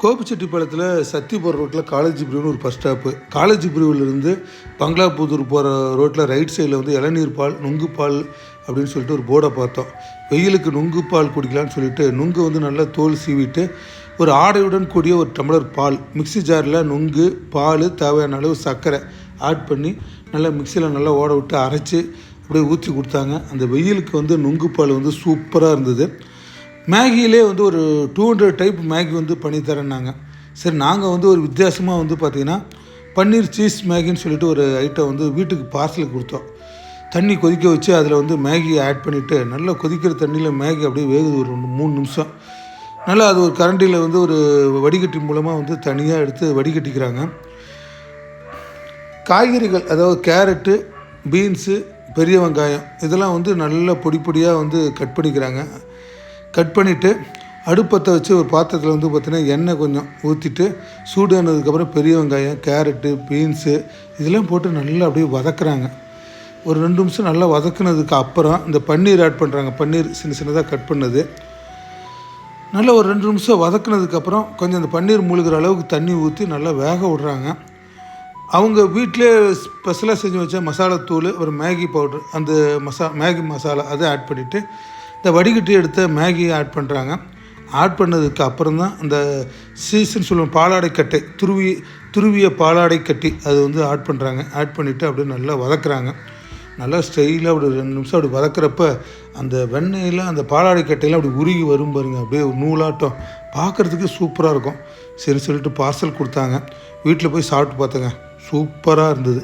கோபிச்செட்டிப்பாளையத்தில் போகிற ரோட்டில் காலேஜ் பிரிவுன்னு ஒரு பஸ் ஸ்டாப்பு காலேஜ் பிரிவிலிருந்து பங்களாபுதூர் போகிற ரோட்டில் ரைட் சைடில் வந்து இளநீர் பால் நுங்கு பால் அப்படின்னு சொல்லிட்டு ஒரு போர்டை பார்த்தோம். வெயிலுக்கு நுங்கு பால் குடிக்கலாம்னு சொல்லிட்டு நுங்கு வந்து நல்லா தோல் சீவிட்டு ஒரு ஆடையுடன் கூடிய ஒரு டம்ளர் பால் மிக்ஸி ஜாரில் நுங்கு பால் தேவையான அளவு சர்க்கரை ஆட் பண்ணி நல்லா மிக்சியில் நல்லா ஓட விட்டு அரைச்சி அப்படியே ஊற்றி கொடுத்தாங்க. அந்த வெயிலுக்கு வந்து நுங்கு பால் வந்து சூப்பராக இருந்தது. மேகியிலே வந்து ஒரு டூ ஹண்ட்ரட் டைப் மேகி வந்து பண்ணி தரேன்னாங்க. சரி நாங்கள் வந்து ஒரு வித்தியாசமாக வந்து பார்த்திங்கன்னா பன்னீர் சீஸ் மேகின்னு சொல்லிட்டு ஒரு ஐட்டம் வந்து வீட்டுக்கு பார்சல் கொடுத்தோம். தண்ணி கொதிக்க வச்சு அதில் வந்து மேகியை ஆட் பண்ணிவிட்டு நல்லா கொதிக்கிற தண்ணியில் மேகி அப்படியே வேகுது ஒரு மூணு நிமிஷம். நல்லா அது ஒரு கரண்டியில் வந்து ஒரு வடிகட்டி மூலமாக வந்து தனியாக எடுத்து வடிகட்டிக்கிறாங்க. காய்கறிகள் அதாவது கேரட்டு பீன்ஸு பெரிய வெங்காயம் இதெல்லாம் வந்து நல்லா பொடி பொடியாக வந்து கட் பண்ணிக்கிறாங்க. கட் பண்ணிவிட்டு அடுப்பத்தை வச்சு ஒரு பாத்திரத்தில் வந்து பார்த்தீங்கன்னா எண்ணெய் கொஞ்சம் ஊற்றிட்டு சூடானதுக்கப்புறம் பெரிய வெங்காயம் கேரட்டு பீன்ஸு இதெல்லாம் போட்டு நல்லா அப்படியே வதக்குறாங்க. ஒரு ரெண்டு நிமிஷம் நல்லா வதக்குனதுக்கு அப்புறம் இந்த பன்னீர் ஆட் பண்ணுறாங்க பன்னீர் சின்ன சின்னதாக கட் பண்ணது. நல்லா ஒரு ரெண்டு நிமிஷம் வதக்குனதுக்கப்புறம் கொஞ்சம் அந்த பன்னீர் முழுகிற அளவுக்கு தண்ணி ஊற்றி நல்லா வேக விடுறாங்க. அவங்க வீட்டிலே ஸ்பெஷலாக செஞ்சு வச்ச மசாலாத்தூள் ஒரு மேகி பவுட்ரு அந்த மசா மேகி மசாலா அதை ஆட் பண்ணிவிட்டு இந்த வடிகட்டி எடுத்த மேகியை ஆட் பண்ணுறாங்க ஆட் பண்ணதுக்கு அப்புறம் தான் சீசன் சொல்லுவோம் பாலாடை கட்டை துருவி துருவிய பாலாடை கட்டி அது வந்து ஆட் பண்ணுறாங்க ஆட் பண்ணிவிட்டு அப்படியே நல்லா வதக்குறாங்க. நல்லா ஸ்டைலாக அப்படி ரெண்டு நிமிஷம் அப்படி வதக்குறப்ப அந்த வெண்ணெயில் அந்த பாலாடை கட்டையெல்லாம் அப்படி உருகி வரும் பாருங்க. அப்படியே ஒரு நூலாட்டம். பார்க்குறதுக்கு சூப்பராக இருக்கும். சரி சொல்லிட்டு பார்சல் கொடுத்தாங்க. வீட்டில் போய் சாப்பிட்டு பார்த்தேங்க. சூப்பராக இருந்தது.